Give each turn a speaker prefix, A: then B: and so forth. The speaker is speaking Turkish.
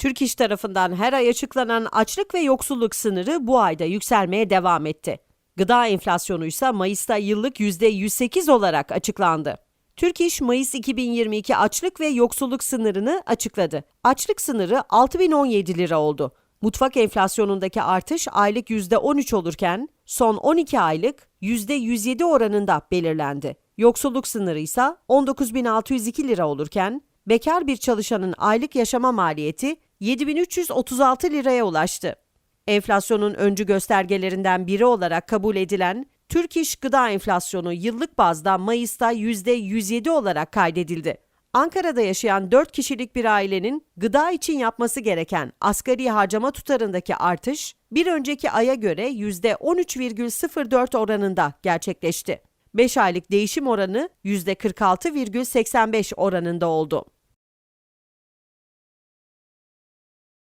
A: Türk İş tarafından her ay açıklanan açlık ve yoksulluk sınırı bu ayda yükselmeye devam etti. Gıda enflasyonu ise Mayıs'ta yıllık %108 olarak açıklandı. Türk İş Mayıs 2022 açlık ve yoksulluk sınırını açıkladı. Açlık sınırı 6017 lira oldu. Mutfak enflasyonundaki artış aylık %13 olurken son 12 aylık %107 oranında belirlendi. Yoksulluk sınırı ise 19.602 lira olurken bekar bir çalışanın aylık yaşama maliyeti 7336 liraya ulaştı. Enflasyonun öncü göstergelerinden biri olarak kabul edilen Türk İş gıda enflasyonu yıllık bazda Mayıs'ta %107 olarak kaydedildi. Ankara'da yaşayan 4 kişilik bir ailenin gıda için yapması gereken asgari harcama tutarındaki artış bir önceki aya göre %13,04 oranında gerçekleşti. 5 aylık değişim oranı %46,85 oranında oldu.